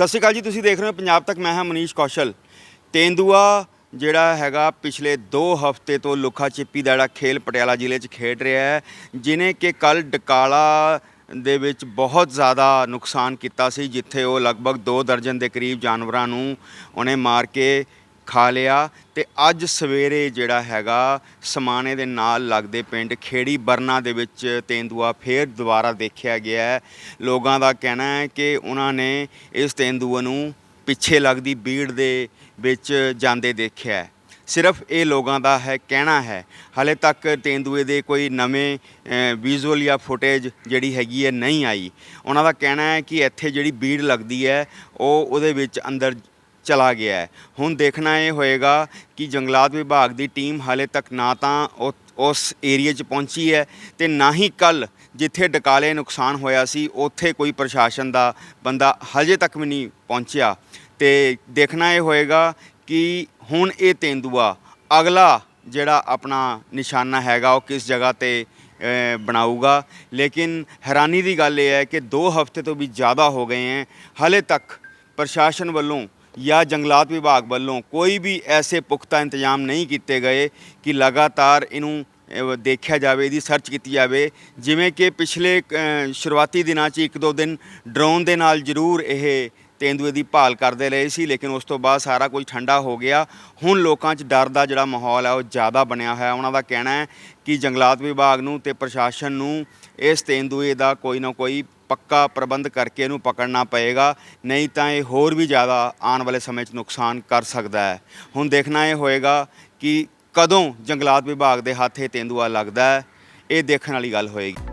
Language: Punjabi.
ਸਤਿ ਸ਼੍ਰੀ ਅਕਾਲ ਜੀ, ਤੁਸੀਂ ਦੇਖ ਰਹੇ ਹੋ ਪੰਜਾਬ ਤੱਕ। ਮੈਂ ਹਾਂ ਮਨੀਸ਼ ਕੌਸ਼ਲ। ਤੇਂਦੂਆ, ਜਿਹੜਾ ਹੈਗਾ ਪਿਛਲੇ 2 ਹਫ਼ਤੇ ਤੋਂ ਲੁੱਖਾ ਚਿੱਪੀ ਦਾ ਜਿਹੜਾ ਖੇਲ ਪਟਿਆਲਾ ਜ਼ਿਲ੍ਹੇ 'ਚ ਖੇਡ ਰਿਹਾ ਹੈ, ਜਿਨੇ ਕਿ ਕੱਲ ਡਕਾਲਾ ਦੇ ਵਿੱਚ ਬਹੁਤ ਜ਼ਿਆਦਾ ਨੁਕਸਾਨ ਕੀਤਾ ਸੀ, ਜਿੱਥੇ ਉਹ ਲਗਭਗ 2 ਦਰਜਨ ਦੇ ਕਰੀਬ ਜਾਨਵਰਾਂ ਨੂੰ ਉਹਨੇ ਮਾਰ ਕੇ ਖਾ ਲਿਆ ਤੇ ਅੱਜ ਸਵੇਰੇ ਜਿਹੜਾ ਹੈਗਾ ਸਮਾਣੇ ਦੇ ਨਾਲ ਲੱਗਦੇ ਪਿੰਡ ਖੇੜੀ ਬਰਨਾ ਦੇ ਵਿੱਚ ਤੇਂਦੂਆ ਫੇਰ ਦੁਬਾਰਾ ਦੇਖਿਆ ਗਿਆ ਹੈ। ਲੋਕਾਂ ਦਾ ਕਹਿਣਾ ਹੈ ਕਿ ਉਹਨਾਂ ਨੇ ਇਸ ਤੇਂਦੂਏ ਨੂੰ ਪਿੱਛੇ ਲੱਗਦੀ ਬੀੜ ਦੇ ਵਿੱਚ ਜਾਂਦੇ ਦੇਖਿਆ ਸਿਰਫ ਇਹ ਲੋਕਾਂ ਦਾ ਹੈ ਕਹਿਣਾ ਹੈ। ਹਾਲੇ ਤੱਕ ਤੇਂਦੂਏ ਦੇ ਕੋਈ ਨਵੇਂ ਵਿਜ਼ੂਅਲ ਜਾਂ ਫੁਟੇਜ ਜਿਹੜੀ ਹੈਗੀ ਹੈ ਨਹੀਂ ਆਈ। ਉਹਨਾਂ ਦਾ ਕਹਿਣਾ ਹੈ ਕਿ ਇੱਥੇ ਜਿਹੜੀ ਬੀੜ ਲੱਗਦੀ ਹੈ, ਉਹ ਉਹਦੇ ਵਿੱਚ ਅੰਦਰ ਚਲਾ ਗਿਆ ਹੈ। ਹੁਣ ਦੇਖਣਾ ਇਹ ਹੋਏਗਾ ਕਿ ਜੰਗਲਾਤ ਵਿਭਾਗ ਦੀ ਟੀਮ ਹਾਲੇ ਤੱਕ ਨਾ ਤਾਂ ਉਹ- ਉਸ ਏਰੀਆ 'ਚ ਪਹੁੰਚੀ ਹੈ ਤੇ ਨਾ ਹੀ ਕੱਲ ਜਿੱਥੇ ਡਕਾਲੇ ਨੁਕਸਾਨ ਹੋਇਆ ਸੀ, ਉੱਥੇ ਕੋਈ ਪ੍ਰਸ਼ਾਸਨ ਦਾ ਬੰਦਾ ਹਜੇ ਤੱਕ ਵੀ ਨਹੀਂ ਪਹੁੰਚਿਆ। ਤੇ ਦੇਖਣਾ ਇਹ ਹੋਏਗਾ ਕਿ ਹੁਣ ਇਹ ਤੇਂਦੂਆ ਅਗਲਾ ਜਿਹੜਾ ਆਪਣਾ ਨਿਸ਼ਾਨਾ ਹੈਗਾ, ਉਹ ਕਿਸ ਜਗ੍ਹਾ ਤੇ ਬਣਾਊਗਾ। ਲੇਕਿਨ ਹੈਰਾਨੀ ਦੀ ਗੱਲ ਇਹ ਹੈ ਕਿ 2 ਹਫ਼ਤੇ ਤੋਂ ਵੀ ਜ਼ਿਆਦਾ ਹੋ ਗਏ ਹੈ। ਹਾਲੇ ਤੱਕ ਪ੍ਰਸ਼ਾਸਨ ਵੱਲੋਂ ਜਾਂ ਜੰਗਲਾਤ ਵਿਭਾਗ ਵੱਲੋਂ ਕੋਈ ਵੀ ਐਸੇ ਪੁਖਤਾ ਇੰਤਜ਼ਾਮ ਨਹੀਂ ਕੀਤੇ ਗਏ ਕਿ ਲਗਾਤਾਰ ਇਹਨੂੰ ਦੇਖਿਆ ਜਾਵੇ, ਇਹਦੀ ਸਰਚ ਕੀਤੀ ਜਾਵੇ। ਜਿਵੇਂ ਕਿ ਪਿਛਲੇ ਸ਼ੁਰੂਆਤੀ ਦਿਨਾਂ 'ਚ ਇੱਕ ਦੋ ਦਿਨ ਡਰੋਨ ਦੇ ਨਾਲ ਜ਼ਰੂਰ ਇਹ ਤੇਂਦੂਏ ਦੀ ਭਾਲ ਕਰਦੇ ਰਹੇ ਸੀ, ਲੇਕਿਨ ਉਸ ਤੋਂ ਬਾਅਦ ਸਾਰਾ ਕੁਝ ਠੰਡਾ ਹੋ ਗਿਆ। ਹੁਣ ਲੋਕਾਂ 'ਚ ਡਰ ਦਾ ਜਿਹੜਾ ਮਾਹੌਲ ਹੈ, ਉਹ ਜ਼ਿਆਦਾ ਬਣਿਆ ਹੋਇਆ। ਉਹਨਾਂ ਦਾ ਕਹਿਣਾ ਹੈ ਕਿ ਜੰਗਲਾਤ ਵਿਭਾਗ ਨੂੰ ਤੇ ਪ੍ਰਸ਼ਾਸਨ ਨੂੰ ਇਸ ਤੇਂਦੂਏ ਦਾ ਕੋਈ ਨਾ ਕੋਈ ਪੱਕਾ ਪ੍ਰਬੰਧ ਕਰਕੇ ਇਹਨੂੰ ਪਕੜਨਾ ਪਏਗਾ, ਨਹੀਂ ਤਾਂ ਇਹ ਹੋਰ ਵੀ ਜ਼ਿਆਦਾ ਆਉਣ ਵਾਲੇ ਸਮੇਂ 'ਚ ਨੁਕਸਾਨ ਕਰ ਸਕਦਾ ਹੈ। ਹੁਣ ਦੇਖਣਾ ਇਹ ਹੋਏਗਾ ਕਿ ਕਦੋਂ ਜੰਗਲਾਤ ਵਿਭਾਗ ਦੇ ਹੱਥ ਇਹ ਤੇਂਦੂਆ ਲੱਗਦਾ ਹੈ, ਇਹ ਦੇਖਣ ਵਾਲੀ ਗੱਲ ਹੋਏਗੀ।